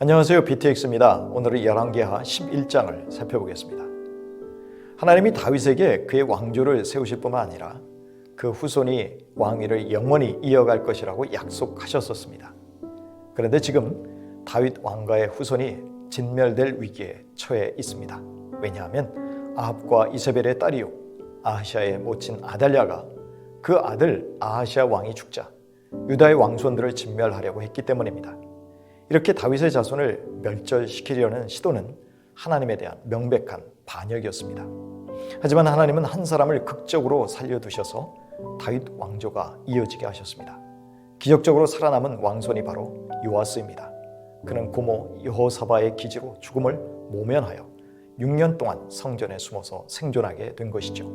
안녕하세요. BTX입니다. 오늘은 열왕기하 11장을 살펴보겠습니다. 하나님이 다윗에게 그의 왕조를 세우실 뿐만 아니라 그 후손이 왕위를 영원히 이어갈 것이라고 약속하셨었습니다. 그런데 지금 다윗 왕가의 후손이 진멸될 위기에 처해 있습니다. 왜냐하면 아합과 이세벨의 딸이요 아하시아의 모친 아달랴가 그 아들 아하시아 왕이 죽자 유다의 왕손들을 진멸하려고 했기 때문입니다. 이렇게 다윗의 자손을 멸절시키려는 시도는 하나님에 대한 명백한 반역이었습니다. 하지만 하나님은 한 사람을 극적으로 살려두셔서 다윗 왕조가 이어지게 하셨습니다. 기적적으로 살아남은 왕손이 바로 요아스입니다. 그는 고모 여호사바의 기지로 죽음을 모면하여 6년 동안 성전에 숨어서 생존하게 된 것이죠.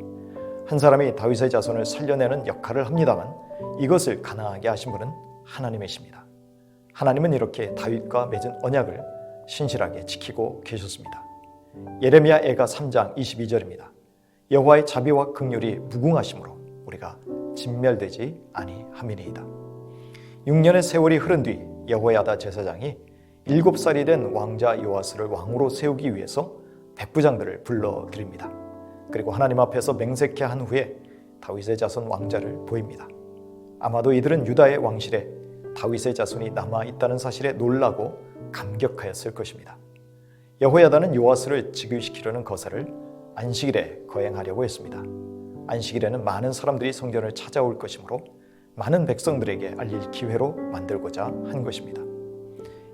한 사람이 다윗의 자손을 살려내는 역할을 합니다만 이것을 가능하게 하신 분은 하나님이십니다. 하나님은 이렇게 다윗과 맺은 언약을 신실하게 지키고 계셨습니다. 예레미야 애가 3장 22절입니다. 여호와의 자비와 긍휼이 무궁하심으로 우리가 진멸되지 아니함이니이다. 6년의 세월이 흐른 뒤 여호야다 제사장이 7살이 된 왕자 요아스를 왕으로 세우기 위해서 백부장들을 불러 드립니다. 그리고 하나님 앞에서 맹세케 한 후에 다윗의 자손 왕자를 보입니다. 아마도 이들은 유다의 왕실에 다윗의 자손이 남아 있다는 사실에 놀라고 감격하였을 것입니다. 여호야다는 요아스를 즉위시키려는 거사를 안식일에 거행하려고 했습니다. 안식일에는 많은 사람들이 성전을 찾아올 것이므로 많은 백성들에게 알릴 기회로 만들고자 한 것입니다.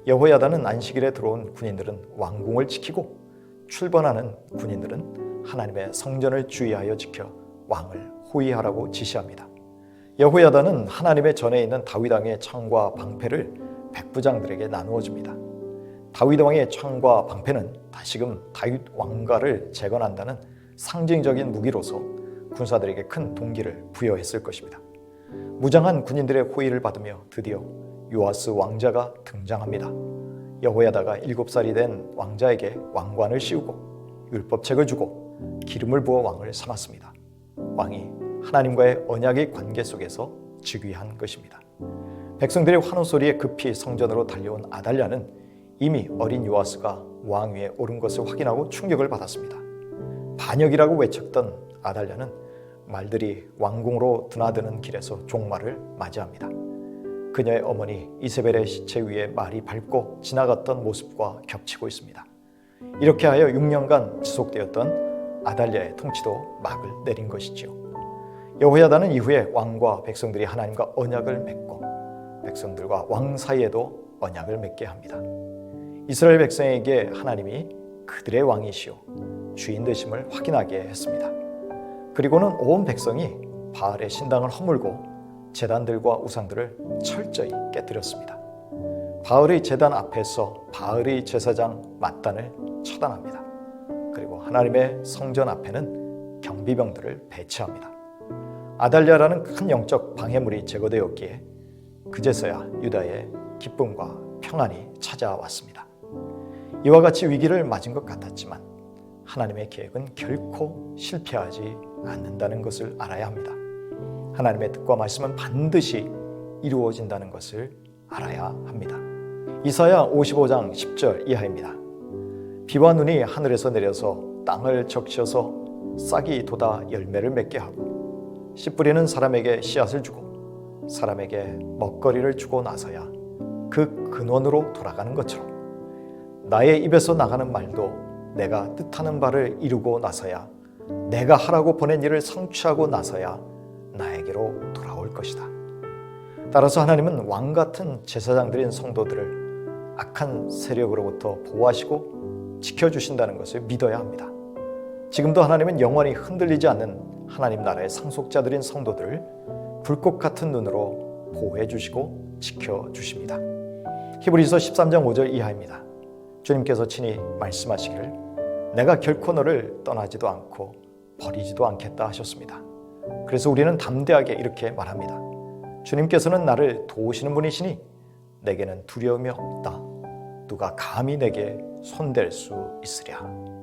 여호야다는 안식일에 들어온 군인들은 왕궁을 지키고 출번하는 군인들은 하나님의 성전을 주의하여 지켜 왕을 호위하라고 지시합니다. 여호야다는 하나님의 전에 있는 다윗 왕의 창과 방패를 백부장들에게 나누어 줍니다. 다윗 왕의 창과 방패는 다시금 다윗 왕가를 재건한다는 상징적인 무기로서 군사들에게 큰 동기를 부여했을 것입니다. 무장한 군인들의 호의를 받으며 드디어 요아스 왕자가 등장합니다. 여호야다가 일곱 살이 된 왕자에게 왕관을 씌우고 율법책을 주고 기름을 부어 왕을 삼았습니다. 왕이 하나님과의 언약의 관계 속에서 즉위한 것입니다. 백성들의 환호 소리에 급히 성전으로 달려온 아달랴는 이미 어린 요아스가 왕위에 오른 것을 확인하고 충격을 받았습니다. 반역이라고 외쳤던 아달랴는 말들이 왕궁으로 드나드는 길에서 종말을 맞이합니다. 그녀의 어머니 이세벨의 시체 위에 말이 밟고 지나갔던 모습과 겹치고 있습니다. 이렇게 하여 6년간 지속되었던 아달랴의 통치도 막을 내린 것이지요. 여호야다는 이후에 왕과 백성들이 하나님과 언약을 맺고 백성들과 왕 사이에도 언약을 맺게 합니다. 이스라엘 백성에게 하나님이 그들의 왕이시오 주인 되심을 확인하게 했습니다. 그리고는 온 백성이 바알의 신당을 허물고 제단들과 우상들을 철저히 깨뜨렸습니다. 바알의 제단 앞에서 바알의 제사장 mat단을 처단합니다. 그리고 하나님의 성전 앞에는 경비병들을 배치합니다. 아달랴라는 큰 영적 방해물이 제거되었기에 그제서야 유다의 기쁨과 평안이 찾아왔습니다. 이와 같이 위기를 맞은 것 같았지만 하나님의 계획은 결코 실패하지 않는다는 것을 알아야 합니다. 하나님의 뜻과 말씀은 반드시 이루어진다는 것을 알아야 합니다. 이사야 55장 10절 이하입니다. 비와 눈이 하늘에서 내려서 땅을 적셔서 싹이 돋아 열매를 맺게 하고 씨 뿌리는 사람에게 씨앗을 주고 사람에게 먹거리를 주고 나서야 그 근원으로 돌아가는 것처럼 나의 입에서 나가는 말도 내가 뜻하는 바를 이루고 나서야 내가 하라고 보낸 일을 성취하고 나서야 나에게로 돌아올 것이다. 따라서 하나님은 왕 같은 제사장들인 성도들을 악한 세력으로부터 보호하시고 지켜주신다는 것을 믿어야 합니다. 지금도 하나님은 영원히 흔들리지 않는 하나님 나라의 상속자들인 성도들을 불꽃 같은 눈으로 보호해 주시고 지켜 주십니다. 히브리서 13장 5절 이하입니다. 주님께서 친히 말씀하시기를 내가 결코 너를 떠나지도 않고 버리지도 않겠다 하셨습니다. 그래서 우리는 담대하게 이렇게 말합니다. 주님께서는 나를 도우시는 분이시니 내게는 두려움이 없다. 누가 감히 내게 손댈 수 있으랴.